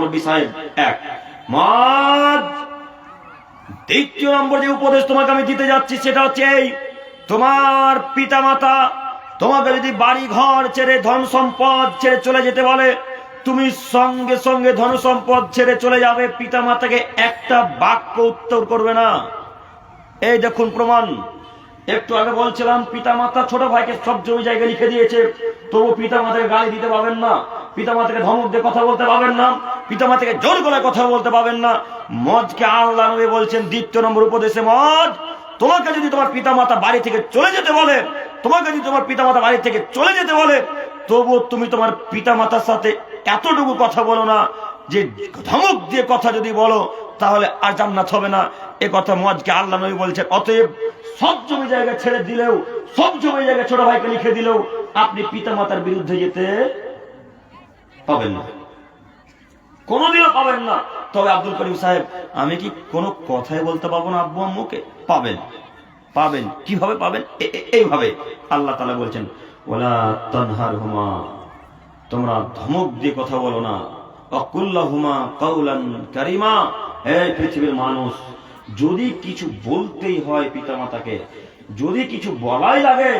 মুরব্বী সাহেব এক। মদ, দ্বিতীয় নম্বর যে উপদেশ তোমাকে আমি দিতে যাচ্ছি সেটা হচ্ছে এই। তোমার পিতা মাতা তোমাকে যদি বাড়ি ঘর ছেড়ে ধন সম্পদ ছেড়ে চলে যেতে বলে, তুমি সঙ্গে সঙ্গে ধন সম্পদ ছেড়ে চলে যাবে পিতা মাতাকে একটা বাক্য উত্তর করবে না। এই দেখুন প্রমাণ। একটু আগে বলছিলাম পিতা মাতা ছোট ভাইকে সব জমি জায়গা লিখে দিয়েছে, তবু পিতা মাতাকে দিতে পাবেন না পিতা মাতাকে ধমক দিয়ে কথা বলতে পাবেন না। পিতা মাতাকে জোর গলায় কথা বলতে পাবেন না। মদকে আল্লাহ নবী বলছেন, দ্বিতীয় নম্বর উপদেশে মদ। তোমাকে যদি তোমার পিতা মাতা বাড়ি থেকে চলে যেতে বলে, তোমাকে যদি তোমার পিতা মাতা বাড়ি থেকে চলে যেতে বলে তবু তুমি তোমার পিতা মাতার সাথে এতটুকু কথা বলো না যে ধমক দিয়ে কথা যদি বলো, তাহলে আর জান্নাত হবে না। এ কথা মজকে আল্লাহ নবী বলছেন, অতএব সব জমি জায়গা ছেড়ে দিলেও, সব জমি জায়গা ছোট ভাইকে লিখে দিলেও আপনি পিতা মাতার বিরুদ্ধে যেতে পাবেন না। কোনোদিনও পাবেন না। তবে আব্দুল করিম সাহেব, আমি কি কোনো কথাই বলতে পারব না আব্বু আম্মুকে? পাবেন। পাবেন। কীভাবে পাবেন? এইভাবে। আল্লাহ তালা বলছেন ওলা তনহার হুমা তোমরা ধমক দিয়ে কথা বলো না। অকুল্লা হুমা কৌলান কারিমা। এই পৃথিবীর মানুষ, যদি কিছু বলতেই হয় পিতামাতাকে, যদি কিছু বলাই লাগে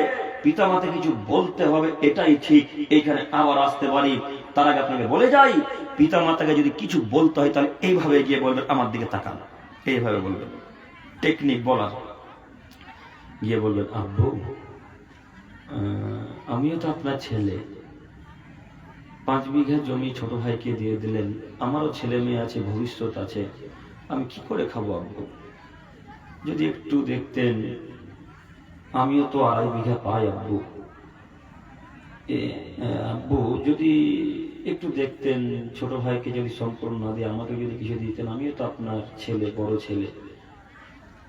পিতামাতা কিছু বলতে হবে, এটাই ঠিক। এখানে আবার আসতে পারি। তার আগে আপনাকে বলে যাই পিতা মাতাকে যদি কিছু বলতে হয়, তাহলে এইভাবে গিয়ে বলবেন, আমার দিকে তাকান। এইভাবে বলবেন। টেকনিক বলার। গিয়ে বলবেন, আব্বু আমিও তো আপনার ছেলে। পাঁচ বিঘা জমি ছোট ভাইকে দিয়ে দিলেন। আমারও ছেলে মেয়ে আছে, ভবিষ্যৎ আছে। আমি কি করে খাব, আব্বু? যদি একটু দেখতেন, আমিও তো আড়াই বিঘা পাই, আব্বু। আব্বু, যদি একটু দেখতেন, ছোট ভাইকে যদি সম্পূর্ণ না দিয়ে আমাকে যদি কিছু দিতেন, আমিও তো আপনার ছেলে, বড় ছেলে।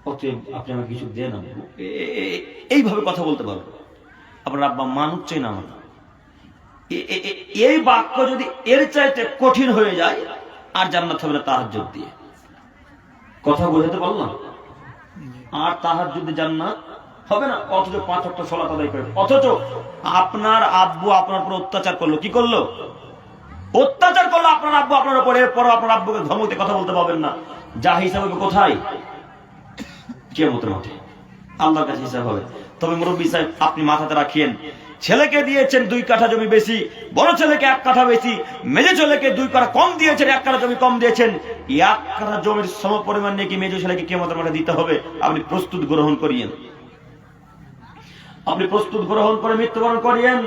অতএব আপনি আমাকে কিছু দেন এ- এইভাবে কথা বলতে পারব। আপনার আব্বা মানুষ না এ- এই বাক্য যদি এর চাইতে কঠিন হয়ে যায়, আর জান্নাত হবে না তাহার দিয়ে। কথা বোঝাতে পারলাম? আর তাহার যুদ্ধে জান্নাত হবে না? অথচ পাঁচ অক্ট সলাত আদায় করে। অথচ আপনার আব্বু আপনার উপর অত্যাচার করল। কি করল? অত্যাচার করল আপনার আব্বু আপনার উপর। এরপর আপনার আব্বুকে ধমকে কথা বলতে পারবেন না। যা হিসাবে কোথায়? কেমতের মাঠে। আল্লাহর কাছে হিসাব হবে। তবে মুরব্বী সাহেব, আপনি মাথাতে রাখিয়েন। ছেলেকে দিয়েছেন দুই কাঠা জমি বেশি, বড় ছেলেকে এক কাঠা বেশি, মেজে ছেলেকে দুই কাঠা কম দিয়েছেন, এক কাঠা জমি কম দিয়েছেন। এক কাঠা জমির সম পরিমাণ নিয়ে কি মেজে ছেলেকে কেমতের মাঠে দিতে হবে। আপনি প্রস্তুত গ্রহণ করিয়েন। আপনি প্রস্তুত গ্রহণ করে মৃত্যুবরণ করিয়েন।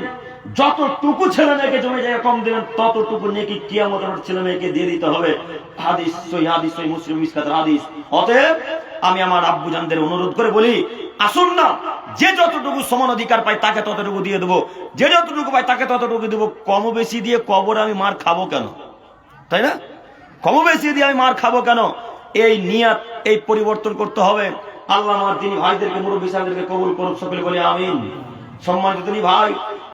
যতটুকু ছেলে মেয়েকে জমি জায়গা কম দেবেন ততটুকু নেকি আমার ছেলে মেয়েকে দিয়ে দিতে হবে। হাদিস সই হাদিস সই মুসলিম, মিসকাতের হাদিস। অতএব আমি আমার আব্বু জানদের অনুরোধ করে বলি, আসুন না, যে যতটুকু সমান অধিকার পাই তাকে ততটুকু দিয়ে দেবো। যে যতটুকু পাই তাকে ততটুকু দেবো। কম বেশি দিয়ে কবরে আমি মার খাব কেন? তাই না? কম বেশি দিয়ে আমি মার খাব কেন? এই নিয়াত, এই পরিবর্তন করতে হবে। আল্লাহ আমার তিনি ভাইদেরকে, মুরব্বী সাহেবদেরকে কবুল করুক, সকলে বলে আমিন। সম্মানিত তিনি ভাই